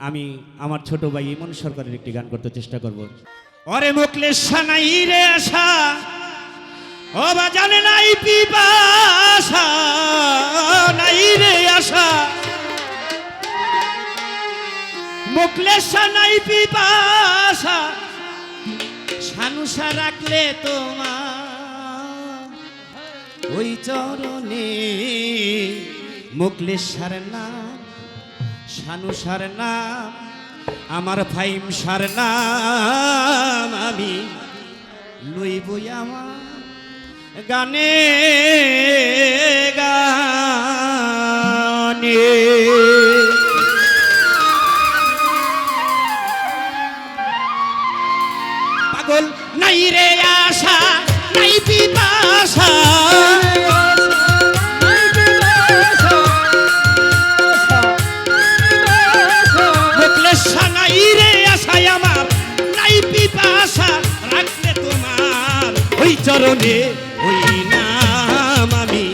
আমি আমার ছোট ভাই ইমন সরকারের একটি গান করতে চেষ্টা করব। অরে মুকলেশ সানাই রে আশা, ও বা জানে নাই পিপাসা, নাই রে আশা। মুকলেশ নাই পিপাসা সানুসা রাখলে তোমার ওই চরণে মুকলেশ্বর নাম সানুসার নাম আমার ফাইম সার নাম আমি লইবই আমার গানে গানে। চরণে ওই নাম আমি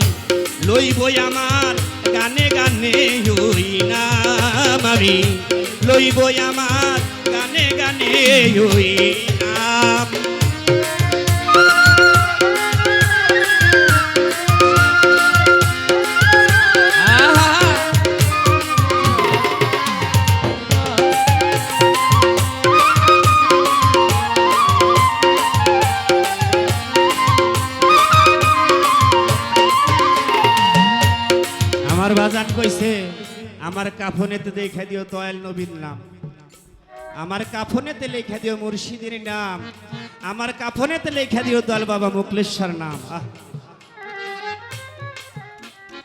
লইব আমার গানে গানে, ওই নাম আমি লইব আমার গানে গানে, ওই কাফনেতে দেখা দিও দয়াল নবীর নাম। আমার কাফনেতে লেখা দিও মুর্শিদের নাম। আমার কাফনেতে লেখা দিও দয়াল বাবা মুকলেশ্বর নাম।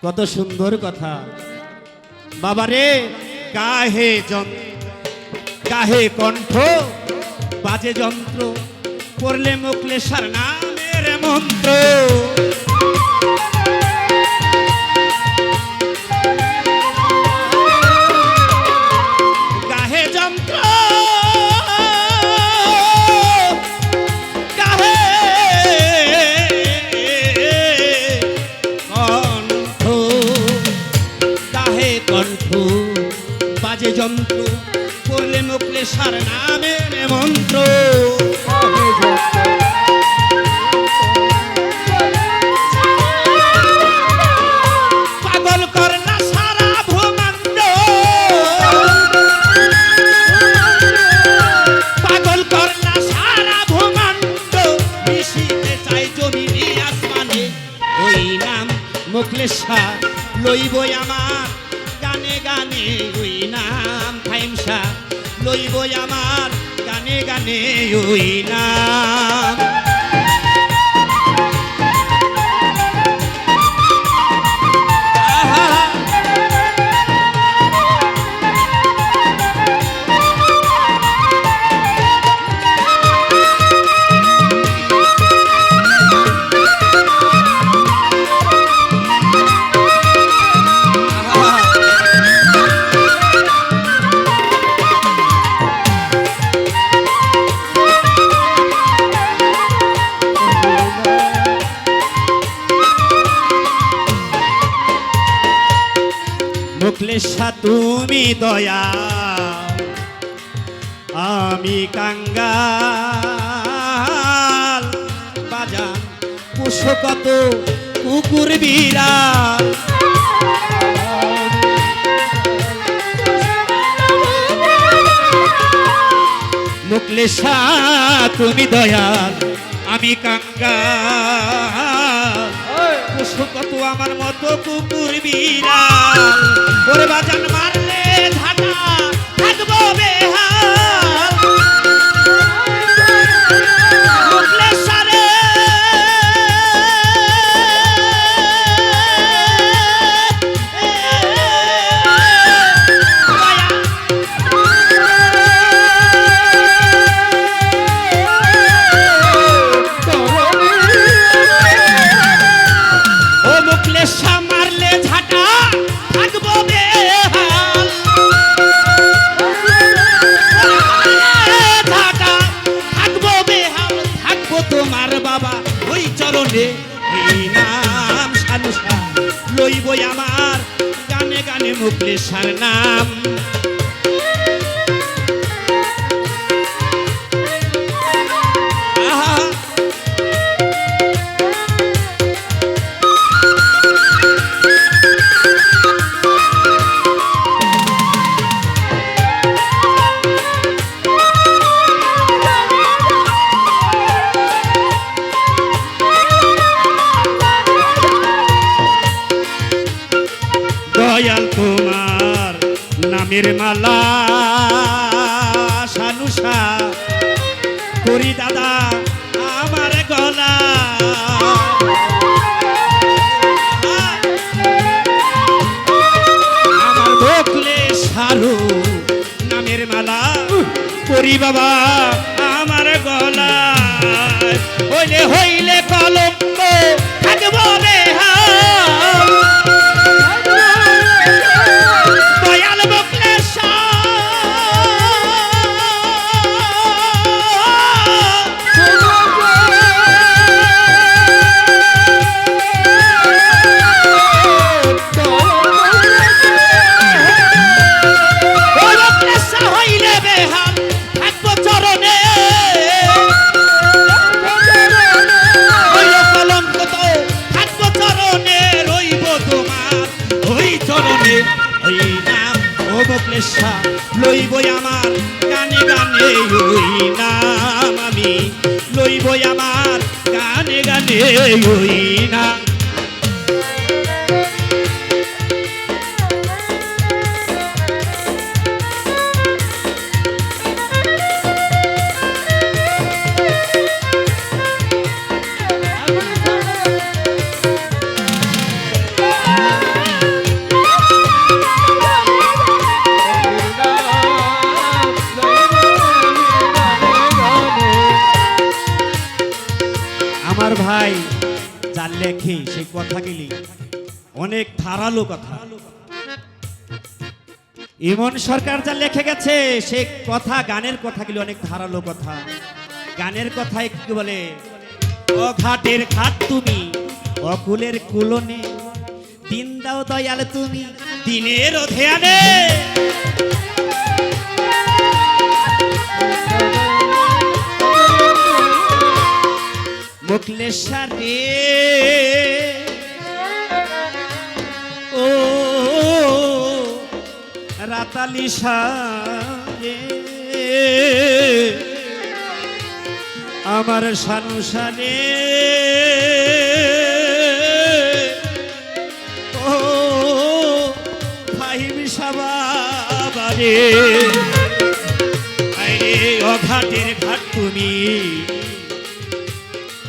কত সুন্দর কথা। বাবা রে কাহে কাহে কণ্ঠ, বাজে যন্ত্র, করলে মুকলেশ্বর নামের মন্ত্র। মুকলেশা লইবই আমার গানে গানে ওই নাম খাইমসা লইবই আমার গানে গানে ওই নাম। মুকলেশা তুমি দয়া। আমি কাঙ্গাল বাজান পুষো কত কুকুর বিড়াল। মুকলেশা তুমি দয়াল আমি কাঙ্গাল কত আমার মতো কুকুর বিড়াল। ওরে বাজান মারলে ঢাকা থাকব বেহাল। ওই এই নাম সানুসা লইবই আমার গানে গানে মুখলে সার নাম। নামের মালা সানুষা করি দাদা, আমার গলা। আমার বকলে সারু নামের মালা। করি বাবা, আমার গলা হইলে হইলে লইবই আমার গানে গানে ওই নাম লেখে সেই কথাগুলি অনেক ধারালো কথা। ইমন সরকার যা লেখে গেছে সে কথা, গানের কথাগুলি অনেক ধারালো কথা। গানের কথায় কি বলে, ও ঘাটের ঘাট তুমি, অকুলের কুলনে, দিন দাও দয়াল তুমি, দিনের ধ্যানে মুকলেশারে ও রাতালি সারে। আমার সানুসারে ও ফাহিম সাবাবারে। আরে অঘাটের ঘাট তুমি।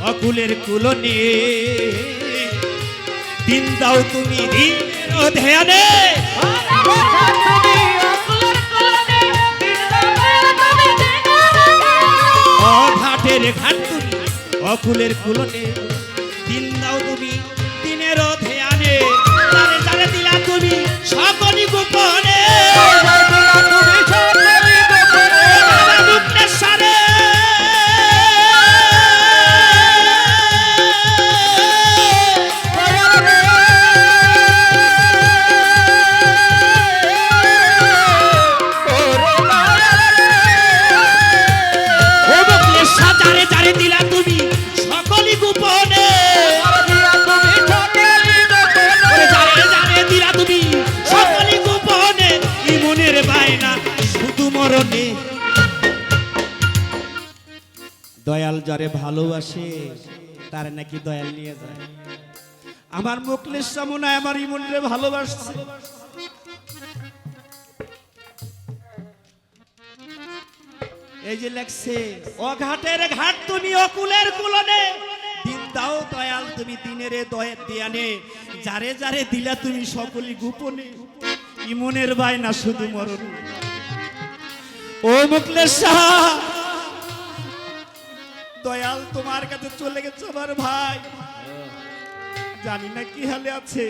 অকুলের কুলনে। দিন দাও তুমি দিন ধ্যানে ঘাটের ঘাট তুমি অকুলের কুলনে। যারে ভালোবাসে, তার নাকি দয়াল নিয়ে যায়। আমার মুকলেশ মনে আমার ইমনরে ভালোবাসছে। এই যে লেখছে, অঘাটের ঘাট তুমি অকুলের কুলনে, দিন দাও দয়াল, তুমি দিনের দয়ের দিয়ানে। যারে যারে দিলা তুমি সকলি গোপনে, ইমনের বায়না শুধু মরণ। ও মুকলেশ সাহা দয়াল, তোমার কাছে চলে গেছে আমার ভাই। জানি না কি হালে আছে।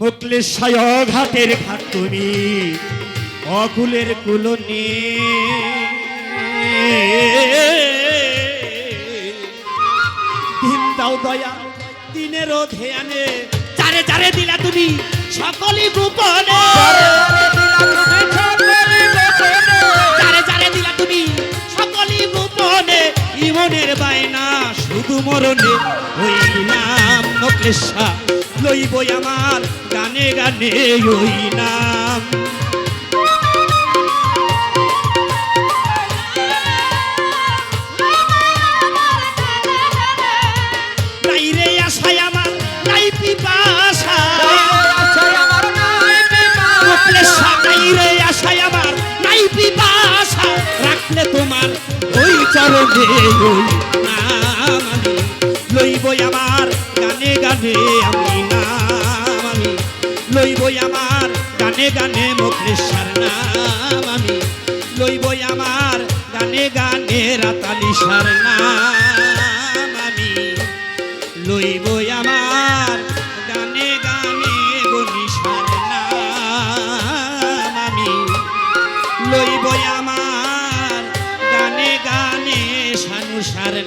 মুকলেশ সায় ঘাটের ঘাট তুমি অকুলের কুলনে। দিন দাও দয়া, দিনের ধ্যানে চারে চারে দিলা তুমি, সকলই গোপনে। চারে চারে দিলা তুমি সকলই গোপনে ইমনের বায়না শুধু মরণে ওই নাম নকলেশা লইবই আমার গানে গানে ওই নাম চরণে লইব আমার গানে গানে আমি নাম আমি। লইব আমার গানে গানে মুখলেশ্বর নাম আমি। লইব আমার গানে গানে রাতালিসার নাম আমি। লইবই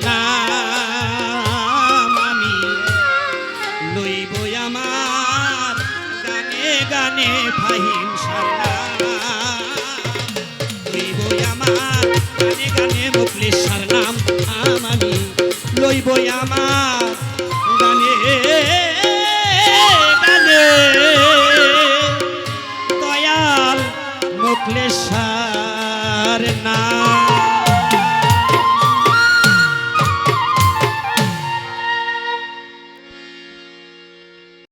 নাম আমি আমার গানে গানে ফাহিম সারনাম লইবই আমার গানে গানে মুখলেশ্বর নাম আমি লইবই আমার